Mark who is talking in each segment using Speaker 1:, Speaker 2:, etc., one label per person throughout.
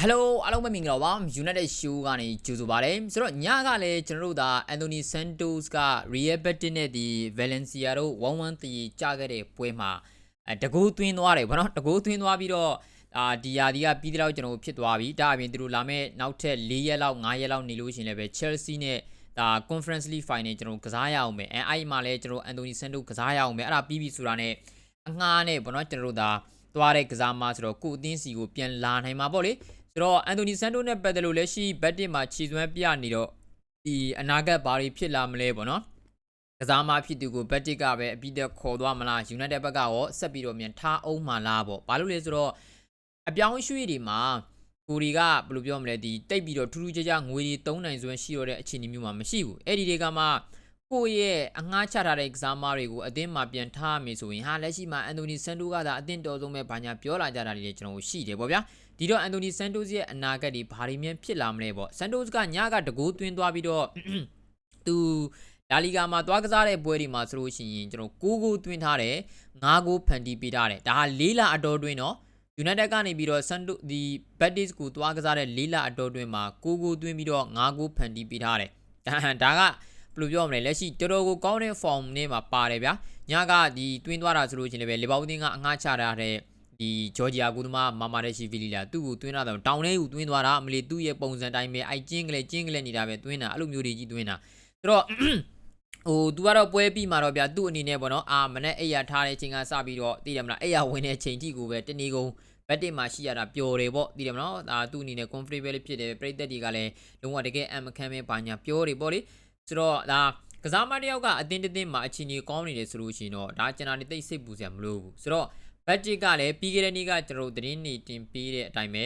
Speaker 1: ဟယ်လိုအားလုံးပဲမင်္ဂလာပါ United Show ကနေကြိုဆိုပါရစေဆိုတော့ညကလည်းကျွန်တော်တို့ဒါ Anthony Santos က Real Betis နဲ့ဒီ Valencia တို့1-1တီကြခဲ့တဲ့ပွဲမှာအဲတကူသွင်းသွားတယ်ဗောနော်တကူသွင်းသွားပြီးတော့အာဒီယာဒီကပြီးတဲ့လောက်ကျွန်တော်တို့ဖြစ်သွားပြီဒါအပြင်သူတို့လာမဲ့နောက်ထပ်၄ရက်လောက်၅ရက်လောက်နေလို့ရှရင်လည်းပဲ Chelsea နဲ့ဒါ Conference League Final ကျွန်တော်ကစားရအောင်မယ်အဲအဲ့ဒီမှာလည်းကျွန်တော် Anthony Santos ကစားရအောင်မယ်အဲ့ဒါပြီးပြီဆိုတာနဲ့အငှားနဲ့ဗောနော်ကျွန်တော်တို့ဒါသွားတဲ့ကစားမဆိုတော့ကိုအသင်းစီကိုပြန်လာနိုင်မှာပေါ့လေ ဆိုတော့အန်တိုနီဆန်တိုနဲ့ပတ်သက်လို့လက်ရှိဘက်တစ်မှာခြေစွမ်းပြနေတော့ဒီအနာဂတ်ဘာတွေဖြစ်လာမလဲပေါ့နော်ကစားမဖြစ်သူကိုဘက်တစ်ကပဲအပြီးသက်ခေါ်သွားမလားယူနိုက်တက်ဘက်ကရောဆက်ပြီးတော့မြန်ထားအောင်မှလားပေါ့ဘာလို့လဲဆိုတော့အပြောင်းရွှေ့တွေမှာကိုရီကဘယ်လိုပြောမလဲဒီတိတ်ပြီးတော့ထူးထူးခြားခြားငွေတွေသုံးနိုင်စွမ်းရှိတော့တဲ့အခြေအနေမျိုးမှာမရှိဘူးအဲ့ဒီတွေကမှ ကိုယ့်ရဲ့အငှားချထားတဲ့ကစားမတွေကိုအသင်းမှာပြန်ထားရမယ်ဆိုရင်ဟာလက်ရှိမှာအန်တိုနီဆန်တိုကသာအသင်းတော်ဆုံးပဲဘာညာပြောလာကြတာတွေလည်းကျွန်တော်တို့ရှိတယ်ပေါ့ဗျာဒီတော့အန်တိုနီဆန်တိုစ်ရဲ့အနာဂတ်တွေဘာတွေမြန်ဖြစ်လာမလဲပေါ့ဆန်တိုစ်ကညကတကိုးသွင်းသွားပြီးတော့သူလာလီဂါမှာသွားကစားတဲ့ပွဲတွေမှာဆိုလို့ရှိရင်ကျွန်တော်6ဂိုးသွင်းထားတယ်5ဂိုးဖန်တီးပေးထားတယ်ဒါဟာ၄လအတော်တွင်းတော့ United ကနေပြီးတော့ Santo ဒီ Betis ကိုသွားကစားတဲ့၄လအတော်တွင်းမှာ6ဂိုးသွင်းပြီးတော့5ဂိုးဖန်တီးပေးထားတယ်ဒါက ဘယ်လိုပြောမလဲလက်ရှိတော်တော်ကိုကောင်းတဲ့ form နဲ့မှာပါတယ်ဗျာညကဒီတွင်းသွားတာဆိုလို့ရှိရင်လည်းလီဗာပူးတင်းကအငှားချထားတဲ့ဒီဂျော်ဂျီယာကူသမားမာမာရက်ရှိဗီလီလာသူ့ကိုတွင်းလာတော့တောင်ထဲကိုတွင်းသွားတာအမလီသူ့ရဲ့ပုံစံတိုင်းပဲအိုက်ကျင်းကလေးကျင်းကလေးနေတာပဲတွင်းတာအဲ့လိုမျိုးတွေကြီးတွင်းတာဆိုတော့ဟို तू ကတော့ပွဲပြီးမှာတော့ဗျာသူ့အနေနဲ့ပေါ့နော်အာမနဲ့အိယာထားတဲ့ချိန်ကစပြီးတော့သိတယ်မလားအိယာဝင်တဲ့ချိန်ကြီးကိုပဲတနေ့ကုန်ဘက်တစ်မှာရှိရတာပျော်တယ်ပေါ့သိတယ်မလားဒါသူ့အနေနဲ့ comfortable လေးဖြစ်တယ်ပြိသက်တွေကလည်းလုံးဝတကယ်အမခံပဲဘာညာပြောတယ်ပေါ့လေ ဆိုတော့ဒါကစားမတယောက်ကအတင်းတင်းမှာအချင်းကြီးကောင်းနေတယ်ဆိုလို့ရှိရင်တော့ဒါကျွန်တော်နေသိစိတ်ပူစရာမလိုဘူးဆိုတော့ဘက်တစ်ကလည်းပြီးခဲ့တဲ့နေ့ကကျွန်တော်သတင်းနေတင်ပေးတဲ့အတိုင်းပဲ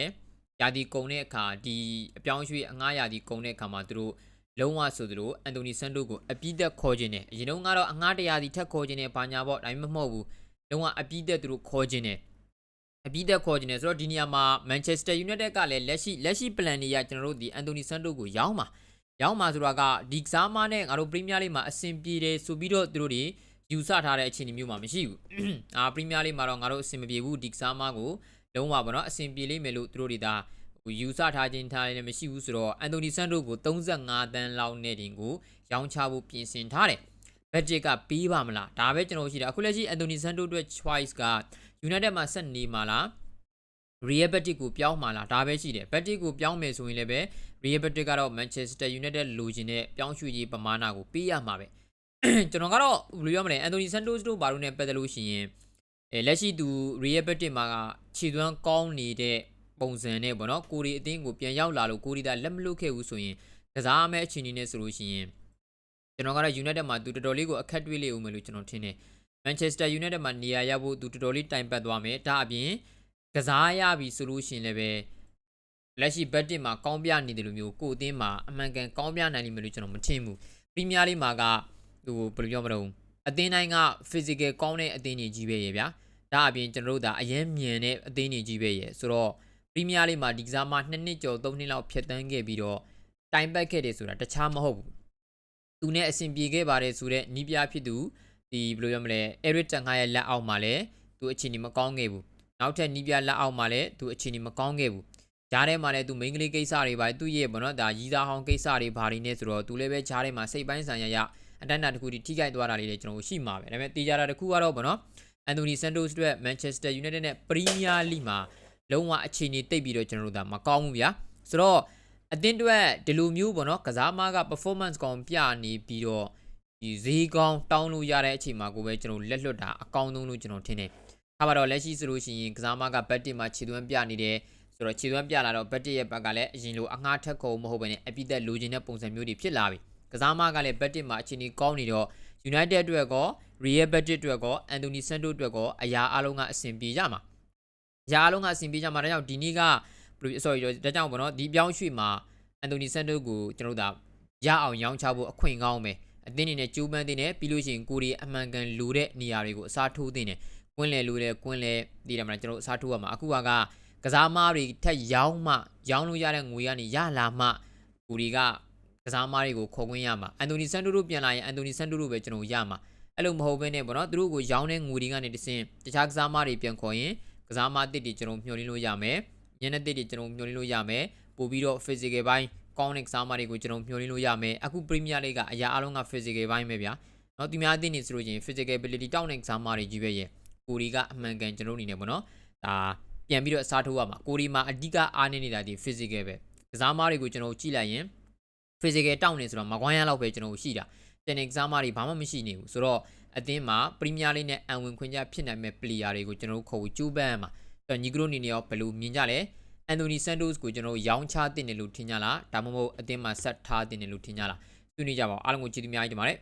Speaker 1: ယာဒီကုံတဲ့အခါဒီအပြောင်းရွှေ့အငှားယာဒီကုံတဲ့အခါမှာသူတို့လုံးဝဆိုသလိုအန်တိုနီဆန်တိုကိုအပြည့်သက်ခေါ်ခြင်းနဲ့အရင်တုန်းကတော့အငှားတရာစီထက်ခေါ်ခြင်းနဲ့ဘာညာပေါ့ဒါမှမဟုတ်ဘူးလုံးဝအပြည့်သက်သူတို့ခေါ်ခြင်းနဲ့အပြည့်သက်ခေါ်ခြင်းနဲ့ဆိုတော့ဒီနေရာမှာ Manchester United ကလည်းလက်ရှိလက်ရှိ plan တွေကကျွန်တော်တို့ဒီအန်တိုနီဆန်တိုကိုရောင်းပါ ရောင်းပါဆိုတာကဒီကစားမနဲ့ငါတို့ Premier League မှာအဆင်ပြေတယ်ဆိုပြီးတော့သူတို့တွေယူဆထားတဲ့အခြေအနေမျိုးမှာမရှိဘူးအာ Premier League မှာတော့ငါတို့အဆင်မပြေဘူးဒီကစားမကိုလုံးဝပေါ့နော်အဆင်ပြေလိမ့်မယ်လို့သူတို့တွေဒါဟိုယူဆထားခြင်းထားလည်းမရှိဘူးဆိုတော့အန်တိုနီဆန်တိုကို35တန်းလောက်နဲ့တင်ကိုရောင်းချဖို့ပြင်ဆင်ထားတယ်ဘတ်ဂျက်ကပေးပါမလားဒါပဲကျွန်တော်ရှိတာအခုလက်ရှိအန်တိုနီဆန်တိုအတွက် choice က United မှာဆက်နေမှာလား Real Betis ကိုပြောင်းမှာလားဒါပဲရှိတယ် Betis ကိုပြောင်းမယ်ဆိုရင်လည်းပဲ Real Betis ကတော့ Manchester United လိုချင်တဲ့ပြောင်းရွှေ့ရေးပမာဏကိုပေးရမှာပဲကျွန်တော်ကတော့ဘယ်လိုပြောမလဲ Anthony Santos တို့ဘာလို့ ਨੇ ပတ်သက်လို့ရှိရင်အဲလက်ရှိသူ Real Betis မှာကခြေသွမ်းကောင်းနေတဲ့ပုံစံနဲ့ပေါ့နော်ကိုရီအသင်းကိုပြန်ရောက်လာလို့ကိုရီဒါလက်မလွတ်ခဲ့ဘူးဆိုရင်ကစားမဲ့အခြေအနေနဲ့ဆိုလို့ရှိရင်ကျွန်တော်ကတော့ United မှာသူတော်တော်လေးကိုအခက်တွေ့လိမ့်ဦးမယ်လို့ကျွန်တော်ထင်တယ် Manchester United မှာနေရာရဖို့သူတော်တော်လေးတိုင်ပတ်သွားမယ်ဒါအပြင်ကစားရပြီဆိုလို့ရှိရင်လည်းပဲ လက်ရှိဘက်တစ်မှာကောင်းပြနေတယ်လို့မျိုးကိုအသင်းမှာအမှန်ကန်ကောင်းပြနိုင်လိမ့်မယ်လို့ကျွန်တော်မထင်ဘူးပရီးမီးယားလိမှာကဟိုဘယ်လိုပြောမလို့အသင်းတိုင်းက physical ကောင်းတဲ့အသင်းတွေကြီးပဲရေဗျာဒါအပြင်ကျွန်တော်တို့ဒါအရင်မြန်တဲ့အသင်းတွေကြီးပဲရေဆိုတော့ပရီးမီးယားလိမှာဒီကစားမ2နှစ်ကျော်3နှစ်လောက်ဖြတ်တန်းခဲ့ပြီးတော့တိုင်ပတ်ခဲ့တယ်ဆိုတာတခြားမဟုတ်ဘူးသူနဲ့အဆင်ပြေခဲ့ပါတယ်ဆိုတော့နီးပြဖြစ်သူဒီဘယ်လိုပြောမလဲ Eric Ten Hag ရဲ့လက်အောက်မှာလည်းသူအခြေအနေမကောင်းခဲ့ဘူးနောက်ထပ်နီးပြလက်အောက်မှာလည်းသူအခြေအနေမကောင်းခဲ့ဘူး ဂျားထဲမှာလည်းသူမိန်းကလေးကိစ္စတွေပါသူ့ရဲ့ဘောနော်ဒါရီးသားဟောင်းကိစ္စတွေဘာတွေနဲ့ဆိုတော့သူလည်းပဲဂျားထဲမှာစိတ်ပိုင်းဆိုင်ရာရအတန်းတာတစ်ခုထိထိခိုက်သွားတာလေးတွေကျွန်တော်ရှိမှာပဲဒါပေမဲ့တေချာတာတစ်ခုကတော့ဘောနော်အန်တိုနီဆန်တိုစ်အတွက်မန်ချက်စတာယူနိုက်တက်နဲ့ပရီးမီးယားလိမှာလုံးဝအခြေအနေတိတ်ပြီးတော့ကျွန်တော်တို့ဒါမကောင်းဘူးဗျာဆိုတော့အသင်းအတွက်ဒီလိုမျိုးပေါ့နော်ကစားမက performance ကောင်ပြနေပြီးတော့ဒီဈေးကောင်းတောင်းလို့ရတဲ့အချိန်မှာကိုပဲကျွန်တော်လက်လွတ်တာအကောင်းဆုံးလို့ကျွန်တော်ထင်တယ်။ဒါပါတော့လက်ရှိဆိုလို့ရှိရင်ကစားမကဘတ်တစ်မှာခြေသွမ်းပြနေတယ် ဆိုတော့ခြေသွမ်းပြလာတော့ဘတ်တစ်ရဲ့ဘက်ကလည်းအရင်လိုအငှားထက်ကုန်မဟုတ်ဘဲနဲ့အပိသက်လိုချင်တဲ့ပုံစံမျိုးတွေဖြစ်လာပြီ။ကစားမကလည်းဘတ်တစ်မှာအခြေအနေကောင်းနေတော့ United အတွက်ကော Real Betis အတွက်ကော Anthony Santos အတွက်ကောအရာအလုံးကအဆင်ပြေကြမှာ။အရာအလုံးကအဆင်ပြေကြမှာဒါကြောင့်ဒီနေ့က sorry ဒါကြောင့်ပေါ့နော်ဒီပြောင်းရွှေ့မှာ Anthony Santos ကိုကျွန်တော်တို့ဒါရအောင်ရောင်းချဖို့အခွင့်ကောင်းမယ်။အသင်းအနေနဲ့ကြိုးပမ်းတင်တယ်ပြီးလို့ရှိရင်ကိုရီအမှန်ကန်လူတဲ့နေရာတွေကိုအစားထိုးတင်တယ်။ကွင်းလေလူတဲ့ကွင်းလေဒီတယ်မလားကျွန်တော်အစားထိုးရမှာအခုက ကစားမားတွေထက်ရောင်းမှရောင်းလို့ရတဲ့ငွေကနေရလာမှကိုရီကကစားမားတွေကိုခေါ်ခွင့်ရမှာအန်တိုနီဆန်တိုတို့ပြန်လာရင်အန်တိုနီဆန်တိုတို့ပဲကျွန်တော်ရမှာအဲ့လိုမဟုတ်ဘဲနဲ့ပေါ့နော်သူတို့ကိုရောင်းတဲ့ငွေတွေကနေတစင်တခြားကစားမားတွေပြန်ခေါ်ရင်ကစားမားတစ်တွေကျွန်တော်မျှော်လင့်လို့ရမယ်ညနေတစ်တွေကျွန်တော်မျှော်လင့်လို့ရမယ်ပို့ပြီးတော့ physical ဘိုင်းကောင်းတဲ့ကစားမတွေကိုကျွန်တော်မျှော်လင့်လို့ရမယ်အခု Premier League ကအရာအလုံးက physical ဘိုင်းပဲဗျာနော်ဒီများအသင်းနေဆိုလို့ချင်း physical ability တောင်းတဲ့ကစားမတွေကြီးပဲရဲ့ကိုရီကအမှန်ကန်ကျွန်တော်အနေနဲ့ပေါ့နော်ဒါ ပြန်ပြီးတော့အစားထိုးရမှာကိုရီမှာအဓိကအားနေနေတာဒီ physical ပဲကစားမတွေကိုကျွန်တော်ကြည့်လိုက်ရင် physical တောင်းနေဆိုတော့မကွမ်းရလောက်ပဲကျွန်တော်ရှိတာတန်တဲ့ကစားမတွေဘာမှမရှိနေဘူးဆိုတော့အသင်းမှာ Premier League နဲ့အံဝင်ခွင့်ကြဖြစ်နိုင်မဲ့ player တွေကိုကျွန်တော်တို့ခေါ်ဖို့ကြိုးပမ်းရမှာအဲ့တော့ညီကတို့အနေနဲ့ရောဘယ်လိုမြင်ကြလဲအန်တိုနီဆန်တိုစ်ကိုကျွန်တော်တို့ရောင်းချတင်တယ်လို့ထင်ကြလားဒါမှမဟုတ်အသင်းမှာဆက်ထားတင်တယ်လို့ထင်ကြလားဆွေးနွေးကြပါဦးအားလုံးကိုကျေးဇူးအများကြီးတင်ပါတယ်